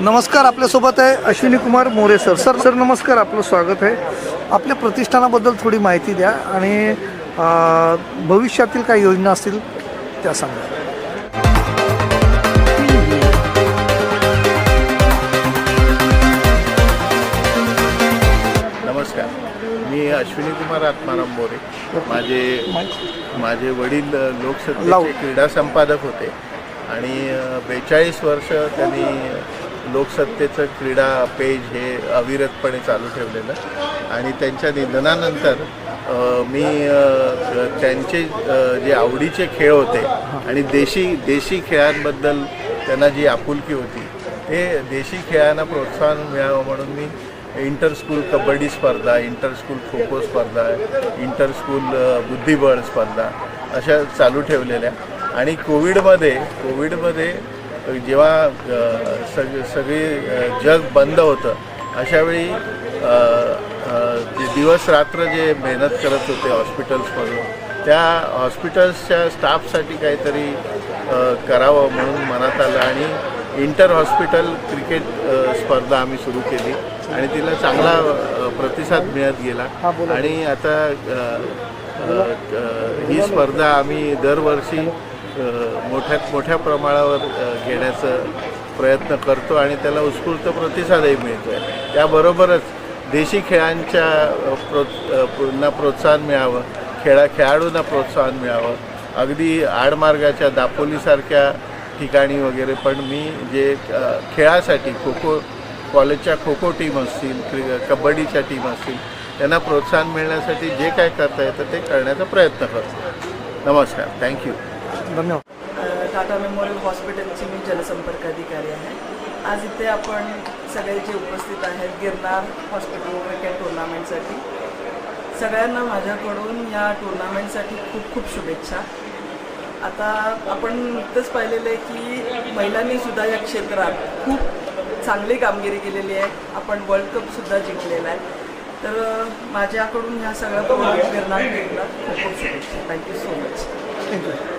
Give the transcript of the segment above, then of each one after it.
नमस्कार आपल्यासोबत आहे Ashwini Kumar More sir. Sir sir नमस्कार आपलं स्वागत आहे. आपल्या प्रतिष्ठानाबद्दल थोडी माहिती द्या आणि अ, भविष्यातील काही योजना असतील त्या सांगा. नमस्कार. मी अश्विनी कुमार आत्माराम मोरे. माझे माझे वडील अ, लाव. क्रीडा संपादक होते. आणि बेचाळीस वर्ष त्यांनी लोकसत्तेचं क्रीडा पेज हे अविरतपणे चालू ठेवलेलं आणि त्यांच्या निधनानंतर मी त्यांचे जे आवडीचे खेळ होते आणि देशी देशी खेळांबद्दल त्यांना जी आपुलकी होती ते देशी खेळांना प्रोत्साहन मिळावं म्हणून मी इंटरस्कूल कबड्डी स्पर्धा इंटरस्कूल खो खो स्पर्धा इंटरस्कूल बुद्धिबळ स्पर्धा अशा चालू ठेवलेल्या. आणि कोविडमध्ये कोविडमध्ये जेव्हा सग सगळे जग बंद होतं अशावेळी जे दिवस रात्र जे मेहनत करत होते हॉस्पिटल्समधून त्या हॉस्पिटल्सच्या स्टाफसाठी काहीतरी करावं म्हणून मनात आलं आणि इंटर हॉस्पिटल क्रिकेट स्पर्धा आम्ही सुरू केली आणि तिला चांगला प्रतिसाद मिळत गेला. आणि आता ही स्पर्धा आम्ही दरवर्षी मोठ्या मोठ्यात मोठ्या प्रमाणावर घेण्याचं प्रयत्न करतो आणि त्याला उत्स्फूर्त प्रतिसादही मिळतो. आहे त्याबरोबरच देशी खेळांच्या प्रोत्ना प्रोत्साहन मिळावं खेळा खेळाडूंना प्रोत्साहन मिळावं. अगदी आडमार्गाच्या दापोलीसारख्या ठिकाणी वगैरे पण मी जे खेळासाठी खो खो कॉलेजच्या खो खो टीम असतील क्रि कबड्डीच्या टीम असतील त्यांना प्रोत्साहन मिळण्यासाठी जे काय करता येतं ते करण्याचा प्रयत्न करतो. नमस्कार. थँक्यू. धन्यवाद. टाटा मेमोरियल हॉस्पिटलची मी जनसंपर्क अधिकारी आहे. आज इथे आपण सगळे जे उपस्थित आहेत गिरनार हॉस्पिटल क्रिकेट टुर्नामेंटसाठी सगळ्यांना माझ्याकडून या टुर्नामेंटसाठी खूप खूप शुभेच्छा. आता आपण नुकतंच पाहिलेलं आहे की महिलांनी सुद्धा या क्षेत्रात खूप चांगली कामगिरी केलेली आहे. आपण वर्ल्ड कपसुद्धा जिंकलेला आहे. तर माझ्याकडून ह्या सगळ्या गिरनार खूप खूप शुभेच्छा. Thank you so much thank you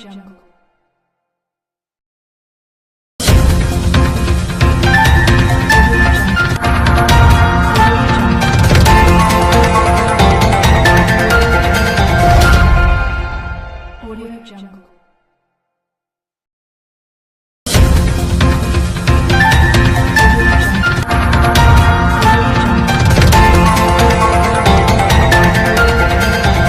Jungle.